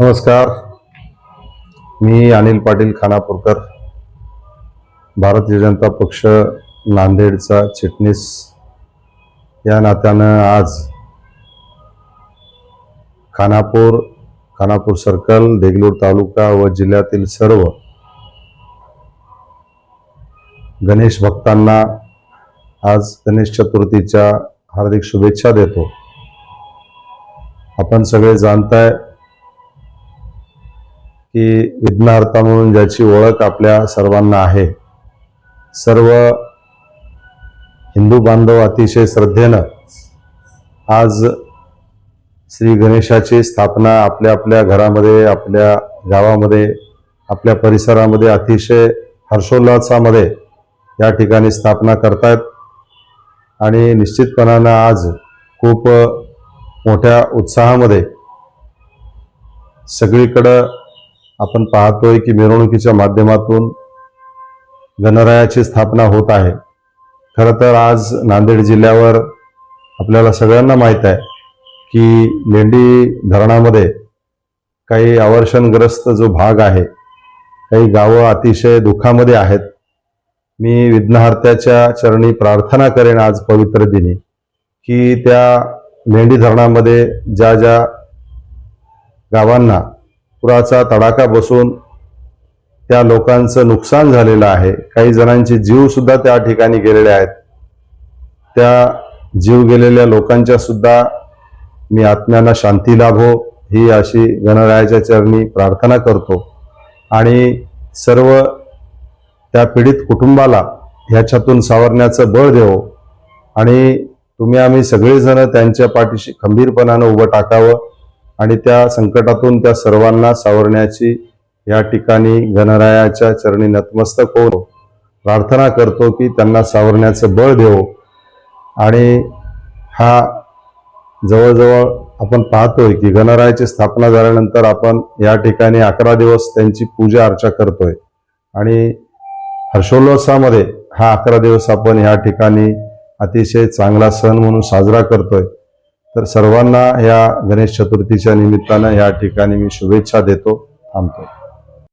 नमस्कार. मी अनिल पाटील खानापूरकर. भारतीय जनता पक्ष नांदेडचा चिटणीस. या नात्यानं आज खानापूर खानापूर सर्कल देगलूर तालुका व जिल्ह्यातील सर्व गणेश भक्तांना आज गणेश चतुर्थीच्या हार्दिक शुभेच्छा देतो. आपण सगळे जाणताय की विज्ञार्था म्हणून ज्याची ओळख आपल्या सर्वांना आहे. सर्व हिंदू बांधव अतिशय श्रद्धेनं आज श्री गणेशाची स्थापना आपल्या आपल्या घरामध्ये आपल्या गावामध्ये आपल्या परिसरामध्ये अतिशय हर्षोल्लासामध्ये या ठिकाणी स्थापना करतायत. आणि निश्चितपणानं आज खूप मोठ्या उत्साहामध्ये सगळीकडं आपण पाहतोय की मिरवणुकीच्या माध्यमातून गणरायाची स्थापना होत आहे. खरं तर आज नांदेड जिल्ह्यावर आपल्याला सगळ्यांना माहीत आहे की लेंडी धरणामध्ये काही आवर्षणग्रस्त जो भाग आहे काही गावं अतिशय दुःखामध्ये आहेत. मी विघ्नहर्त्याच्या चरणी प्रार्थना करेन आज पवित्र दिनी की त्या लेंडी धरणामध्ये ज्या ज्या गावांना पुराचा तडाखा बसून त्या लोकांचं नुकसान झालेलं आहे. काही जणांचे जीवसुद्धा त्या ठिकाणी गेलेले आहेत. त्या जीव गेलेल्या लोकांच्या सुद्धा मी आत्म्यांना शांती लाभो ही अशी गणरायाच्या चरणी प्रार्थना करतो. आणि सर्व त्या पीडित कुटुंबाला ह्याच्यातून सावरण्याचं बळ देवो. आणि तुम्ही आम्ही सगळेजण त्यांच्या पाठीशी खंबीरपणानं उभं टाकावं. आणि त्या संकटातून त्या सर्वांना सावरण्याची या ठिकाणी गणरायाच्या चरणी नतमस्तक होऊन प्रार्थना करतो की त्यांना सावरण्याचं बळ देवो. आणि हा जवळजवळ आपण पाहतोय की गणरायाची स्थापना झाल्यानंतर आपण या ठिकाणी अकरा दिवस त्यांची पूजा अर्चा करतोय. आणि हर्षोल्लासामध्ये हा अकरा दिवस आपण या ठिकाणी अतिशय चांगला सण म्हणून साजरा करतोय. तर सर्वांना या गणेश चतुर्थीच्या निमित्तानं या ठिकाणी मी शुभेच्छा देतो. थांबतो.